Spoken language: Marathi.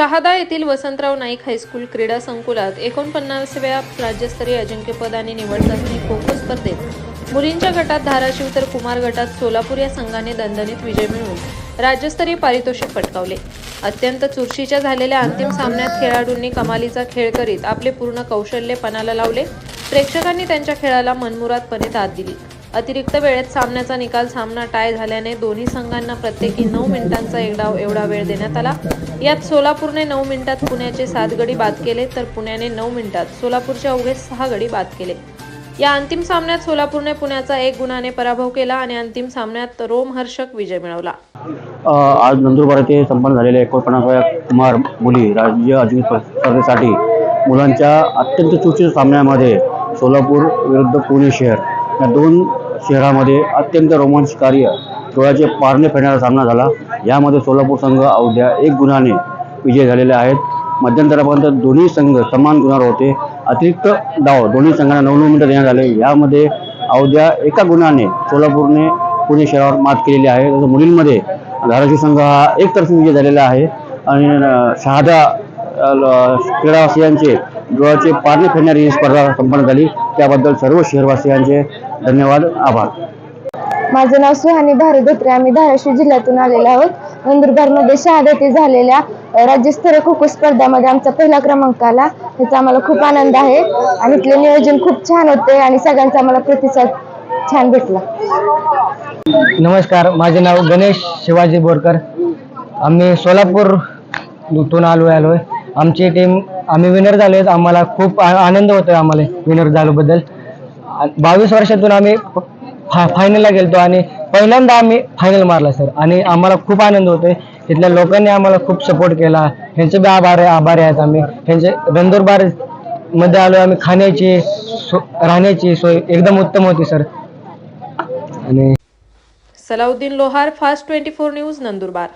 शहादा येथील वसंतराव नाईक हायस्कूल क्रीडा संकुलात एकोणपन्नासव्या राज्यस्तरीय अजिंक्यपद आणि निवड चाचणी खो खो स्पर्धेत. मुलींच्या गटात धाराशिव तर कुमार गटात सोलापूर या संघाने दणदणीत विजय मिळवून राज्यस्तरीय पारितोषिक पटकावले. अत्यंत चुरशीच्या झालेल्या अंतिम सामन्यात खेळाडूंनी कमालीचा खेळ करीत आपले पूर्ण कौशल्य पणाला लावले. प्रेक्षकांनी त्यांच्या खेळाला मनमुरादपणे दाद दिली. अतिरिक्त वेळेत सामन्याचा निकाल सामना टाय झाल्याने दोन्ही संघांना प्रत्येकी नऊ मिनिटांचा एक डाव एवढा वेळ देण्यात आला. यात सोलापूरने नऊ मिनिटात पुण्याचे सात गडी बाद केले तर पुण्याने नऊ मिनिटात सोलापूरचे अवघे सहा गडी बाद केले. या अंतिम सामन्यात सोलापूरने पुण्याचा एक गुणाने पराभव केला आणि अंतिम सामन्यात रोमहर्षक विजय मिळवला. आज नंदुरबार येथे संपन्न झालेल्या एकोणपन्नासाव्या कुमार मुली राज्य अजिंक्य स्पर्धेसाठी मुलांच्या अत्यंत चुरशीच्या सामन्यामध्ये सोलापूर विरुद्ध पुणे शहर या दोन शहरामध्ये अत्यंत रोमांचकारी डोळ्याचे पारणे फेडणारा सामना झाला. यामध्ये सोलापूर संघ अवघ्या एक गुणाने विजय झालेले आहेत. मध्यंतरापर्यंत दोन्ही संघ समान गुणावर होते. अतिरिक्त डाव दोन्ही संघांना नऊ नऊ मिनिटं देण्यात आले. यामध्ये अवघ्या एका गुणाने सोलापूरने पुणे शहरावर मात केलेली आहे. तसं मुलींमध्ये धाराशिव संघ हा एकतर्फी विजय झालेला आहे. आणि शहादा ल- क्रीडावासियांचे डोळ्याचे पारणे फेडणारी ही स्पर्धा संपन्न झाली. त्याबद्दल सर्व शहरवासियांचे धन्यवाद आभार. माझं नाव सुहानी भारत धोत्रे आम्ही धाराशिव जिल्ह्यातून आलेलो आहोत. नंदुरबारमध्ये शहादा येथे झालेल्या राज्यस्तरीय खो खो स्पर्धामध्ये आमचा पहिला क्रमांक आला. त्याचा आम्हाला खूप आनंद आहे. आणि इथले नियोजन खूप छान होते आणि सगळ्यांचा आम्हाला प्रतिसाद छान भेटला. नमस्कार माझे नाव गणेश शिवाजी बोरकर. आम्ही सोलापूरतून आलो आलो आहे आमची टीम आम्ही विनर झालो आहेत आम्हाला खूप आनंद होतो आम्हाला विनर झाल्याबद्दल. आ- बावीस वर्षातून आम्ही फा फायनलला गेलतो आणि पहिल्यांदा आम्ही फायनल मारला सर आणि आम्हाला खूप आनंद होतोय. तिथल्या लोकांनी आम्हाला खूप सपोर्ट केला. ह्यांचे बी आभार आभारी आहेत आम्ही. ह्यांचे नंदुरबारमध्ये आलो आम्ही खाण्याची सो- राहण्याची सोय एकदम उत्तम होती सर आणि Salauddin Lohar fast twenty four news Nandurbar.